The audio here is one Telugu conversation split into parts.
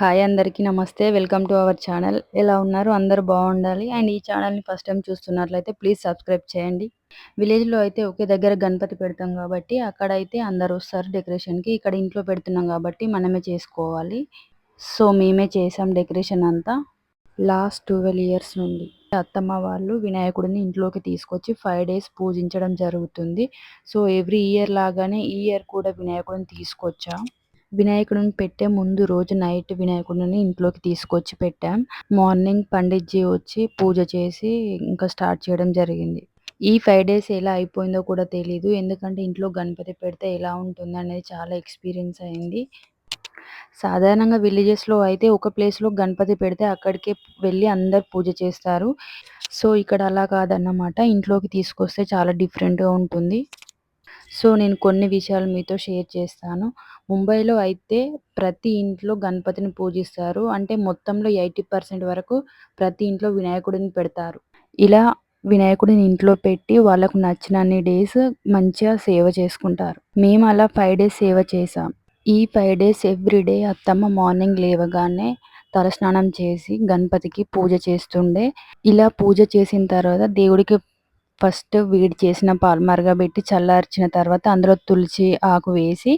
హాయ్ అందరికీ నమస్తే. Welcome to our channel. ఎలా ఉన్నారు? అందరూ బాగుండాలి. అండ్ ఈ ఛానల్ని ఫస్ట్ టైం చూస్తున్నట్లయితే ప్లీజ్ సబ్స్క్రైబ్ చేయండి. విలేజ్లో అయితే ఒకే దగ్గర గణపతి పెడతాం కాబట్టి అక్కడ అయితే అందరు వస్తారు డెకరేషన్కి ఇక్కడ ఇంట్లో పెడుతున్నాం కాబట్టి మనమే చేసుకోవాలి. సో మేమే చేసాం డెకరేషన్ అంతా. లాస్ట్ ట్వెల్వ్ ఇయర్స్ నుండి అత్తమ్మ వాళ్ళు వినాయకుడిని ఇంట్లోకి తీసుకొచ్చి ఫైవ్ డేస్ పూజించడం జరుగుతుంది. సో ఎవ్రీ ఇయర్ లాగానే ఈ ఇయర్ కూడా వినాయకుడిని తీసుకొచ్చాం. వినాయకుడిని పెట్టే ముందు రోజు నైట్ వినాయకుడిని ఇంట్లోకి తీసుకొచ్చి పెట్టాం. మార్నింగ్ పండిట్జీ వచ్చి పూజ చేసి ఇంకా స్టార్ట్ చేయడం జరిగింది. ఈ ఫైవ్ డేస్ ఎలా అయిపోయిందో కూడా తెలీదు. ఎందుకంటే ఇంట్లో గణపతి పెడితే ఎలా ఉంటుంది అనేది చాలా ఎక్స్పీరియన్స్ అయింది. సాధారణంగా విలేజెస్లో అయితే ఒక ప్లేస్లో గణపతి పెడితే అక్కడికే వెళ్ళి అందరు పూజ చేస్తారు. సో ఇక్కడ అలా కాదన్నమాట. ఇంట్లోకి తీసుకొస్తే చాలా డిఫరెంట్గా ఉంటుంది. సో నేను కొన్ని విషయాలు మీతో షేర్ చేస్తాను. ముంబైలో అయితే ప్రతి ఇంట్లో గణపతిని పూజిస్తారు. అంటే మొత్తంలో ఎయిటీ పర్సెంట్ వరకు ప్రతి ఇంట్లో వినాయకుడిని పెడతారు. ఇలా వినాయకుడిని ఇంట్లో పెట్టి వాళ్ళకు నచ్చినన్ని డేస్ మంచిగా సేవ చేసుకుంటారు. మేము అలా ఫైవ్ డేస్ సేవ చేసాం ఈ ఫైవ్ డేస్ ఎవ్రీడే అత్తమ్మ మార్నింగ్ లేవగానే తలస్నానం చేసి గణపతికి పూజ చేస్తుండే. ఇలా పూజ చేసిన తర్వాత దేవుడికి ఫస్ట్ వేడి చేసిన పాలు మరగబెట్టి చల్లార్చిన తర్వాత అందులో తులసి ఆకు వేసి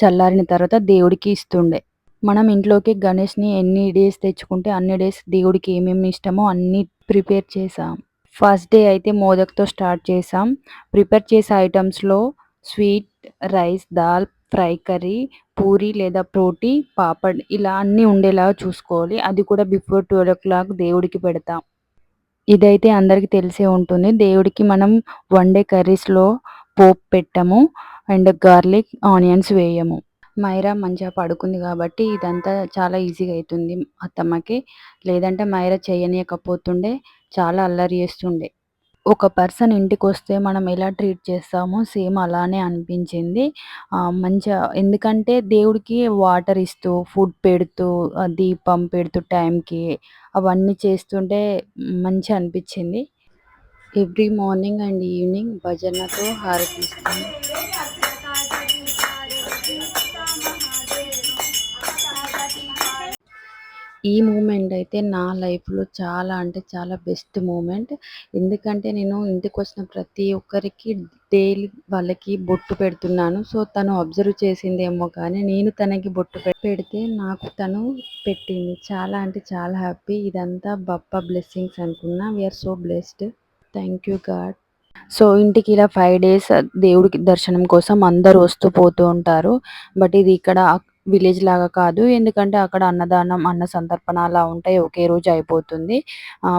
చల్లారిన తర్వాత దేవుడికి ఇస్తుండే. మనం ఇంట్లోకి గణేష్ని ఎన్ని డేస్ తెచ్చుకుంటే అన్ని డేస్ దేవుడికి ఏమేమి ఇష్టమో అన్ని ప్రిపేర్ చేసాం ఫస్ట్ డే అయితే మోదక్తో స్టార్ట్ చేసాం ప్రిపేర్ చేసే ఐటమ్స్లో sweet rice dal fry curry puri లేదా ప్రోటీ పాపడ్ ఇలా అన్నీ ఉండేలాగా చూసుకోవాలి. అది కూడా బిఫోర్ ట్వెల్వ్ ఓ క్లాక్ దేవుడికి పెడతాం. ఇదైతే అందరికీ తెలిసే ఉంటుంది. దేవుడికి మనం వండే కర్రీస్లో పోపు పెట్టము అండ్ గార్లిక్ ఆనియన్స్ వేయము. మైరా మంచిగా పడుకుంది కాబట్టి ఇదంతా చాలా ఈజీగా అవుతుంది అత్తమ్మకి. లేదంటే మైరా చేయనీయకపోతుండే చాలా అల్లరి చేస్తుండే. ఒక పర్సన్ ఇంటికి వస్తే మనం ఎలా ట్రీట్ చేస్తామో సేమ్ అలానే అనిపించింది. మంచిగా ఎందుకంటే దేవుడికి వాటర్ ఇస్తూ ఫుడ్ పెడుతూ దీపం పెడుతూ టైంకి అవన్నీ చేస్తుంటే మంచిగా అనిపించింది. ఎవ్రీ మార్నింగ్ అండ్ ఈవినింగ్ భజనతో హారతి ఈ మూమెంట్ అయితే నా లైఫ్లో చాలా అంటే చాలా బెస్ట్ మూమెంట్. ఎందుకంటే నేను ఇంటికి వచ్చిన ప్రతి ఒక్కరికి డైలీ వాళ్ళకి బొట్టు పెడుతున్నాను. సో తను అబ్జర్వ్ చేసిందేమో కానీ నేను తనకి బొట్టు పెడితే నాకు తను పెట్టింది. చాలా అంటే చాలా హ్యాపీ. ఇదంతా బప్ప బ్లెస్సింగ్స్ అనుకున్నా. We are so blessed thank you God so ఇంటికి ఇలా ఫైవ్ డేస్ దేవుడికి దర్శనం కోసం అందరు వస్తూ పోతూ ఉంటారు. బట్ ఇది ఇక్కడ విలేజ్ లాగా కాదు. ఎందుకంటే అక్కడ అన్నదానం అన్న సంతర్పణ అలా ఉంటాయి ఒకే రోజు అయిపోతుంది.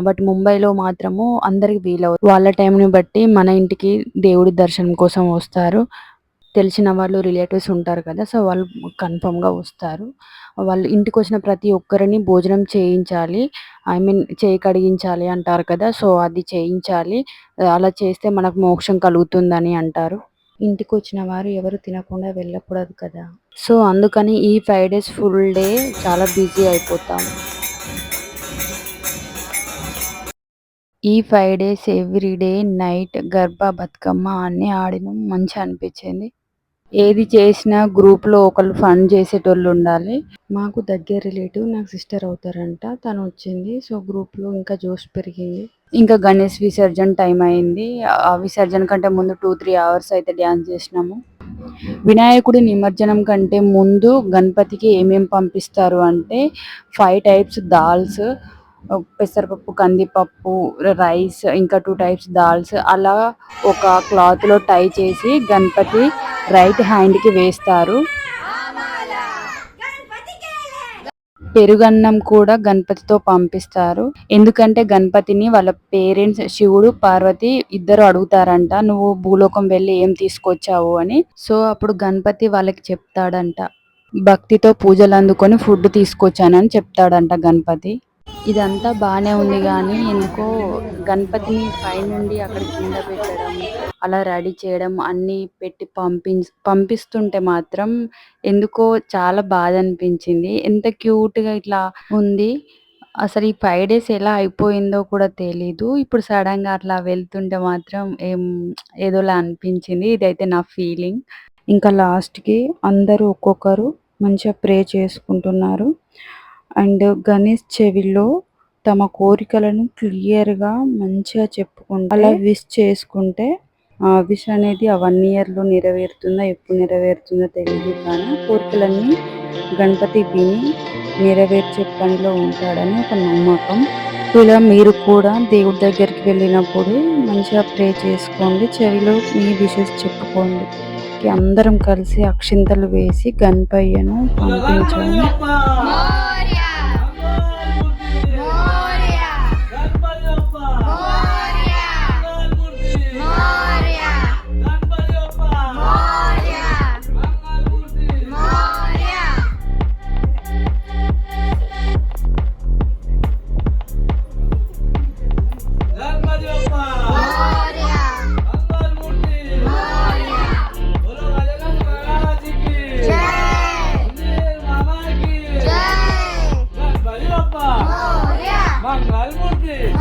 బట్ ముంబైలో మాత్రము అందరికి వీలవు. వాళ్ళ టైంని బట్టి మన ఇంటికి దేవుడి దర్శనం కోసం వస్తారు. తెలిసిన వాళ్ళు రిలేటివ్స్ ఉంటారు కదా సో వాళ్ళు కన్ఫర్మ్గా వస్తారు. వాళ్ళు ఇంటికి వచ్చిన ప్రతి ఒక్కరిని భోజనం చేయించాలి. ఐ మీన్ చేయి కడిగించాలి అంటారు కదా సో అది చేయించాలి. అలా చేస్తే మనకు మోక్షం కలుగుతుందని అంటారు. ఇంటికి వచ్చిన వారు ఎవరు తినకుండా వెళ్ళకూడదు కదా. సో అందుకని ఈ ఫైవ్ డేస్ ఫుల్ డే చాలా బిజీ అయిపోతాం. ఈ five days every day night Garba Bathukamma అన్ని ఆడినాం మంచిగా అనిపించింది. ఏది చేసినా గ్రూప్లో ఒకళ్ళు ఫండ్ చేసేటోళ్ళు ఉండాలి. మాకు దగ్గర రిలేటివ్ నాకు సిస్టర్ అవుతారంట తను వచ్చింది. సో గ్రూప్లో ఇంకా జోష్ పెరిగింది. ఇంకా గణేష్ విసర్జన టైం అయింది. ఆ విసర్జన కంటే ముందు టూ త్రీ అవర్స్ అయితే డ్యాన్స్ చేసినాము. వినాయకుడి నిమజ్జనం కంటే ముందు గణపతికి ఏమేమి పంపిస్తారు అంటే ఫైవ్ టైప్స్ దాల్స్ పెసరపప్పు కందిపప్పు రైస్ ఇంకా టూ టైప్స్ దాల్స్ అలా ఒక క్లాత్లో టై చేసి గణపతి రైట్ హ్యాండ్కి వేస్తారు. పెరుగన్నం కూడా గణపతితో పంపిస్తారు. ఎందుకంటే గణపతిని వాళ్ళ పేరెంట్స్ శివుడు పార్వతి ఇద్దరు అడుగుతారంట నువ్వు భూలోకం వెళ్ళి ఏం తీసుకొచ్చావు? అని. సో అప్పుడు గణపతి వాళ్ళకి చెప్తాడంట. భక్తితో పూజలు అందుకొని ఫుడ్ తీసుకొచ్చానని చెప్తాడంట గణపతి. ఇదంతా బాగానే ఉంది కానీ ఎందుకో గణపతిని పైనుండి అక్కడ కింద పెట్టడం అలా రెడీ చేయడం అన్నీ పెట్టి పంపి పంపిస్తుంటే మాత్రం ఎందుకో చాలా బాధ అనిపించింది ఎంత క్యూట్గా ఇట్లా ఉంది. అసలు ఈ ఫైవ్ డేస్ ఎలా అయిపోయిందో కూడా తెలీదు. ఇప్పుడు సడన్గా అట్లా వెళ్తుంటే మాత్రం ఏం ఏదోలా అనిపించింది. ఇదైతే నా ఫీలింగ్. ఇంకా లాస్ట్కి అందరూ ఒక్కొక్కరు మంచిగా ప్రే చేసుకుంటున్నారు. అండ్ గణేష్ చెవిలో తమ కోరికలను క్లియర్గా మంచిగా చెప్పుకుంటే అలా విష్ చేసుకుంటే ఆ విష్ అనేది ఆ వన్ ఇయర్లో నెరవేరుతుందా ఎప్పుడు నెరవేరుతుందో తెలియదు కానీ కోరికలన్నీ గణపతి విని నెరవేర్చే పనిలో ఉంటాడని ఒక నమ్మకం. ఇలా మీరు కూడా దేవుడి దగ్గరికి వెళ్ళినప్పుడు మంచిగా ప్రే చేసుకోండి. చెవిలో మీ విషెస్ చెప్పుకోండి. అందరం కలిసి అక్షింతలు వేసి గణపయ్యను పంపించాము మంగళమూర్తి గణపతి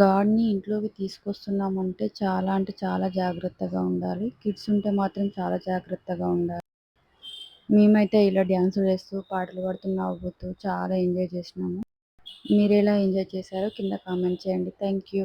గాడ్ని ఇంట్లోకి తీసుకొస్తున్నామంటే చాలా అంటే చాలా జాగ్రత్తగా ఉండాలి. కిడ్స్ ఉంటే మాత్రం చాలా జాగ్రత్తగా ఉండాలి. మేమైతే ఇలా డ్యాన్సులు వేస్తూ పాటలు పాడుతూ నవ్వుతూ చాలా ఎంజాయ్ చేసినాము. మీరు ఎలా ఎంజాయ్ చేశారో కింద కామెంట్ చేయండి. Thank you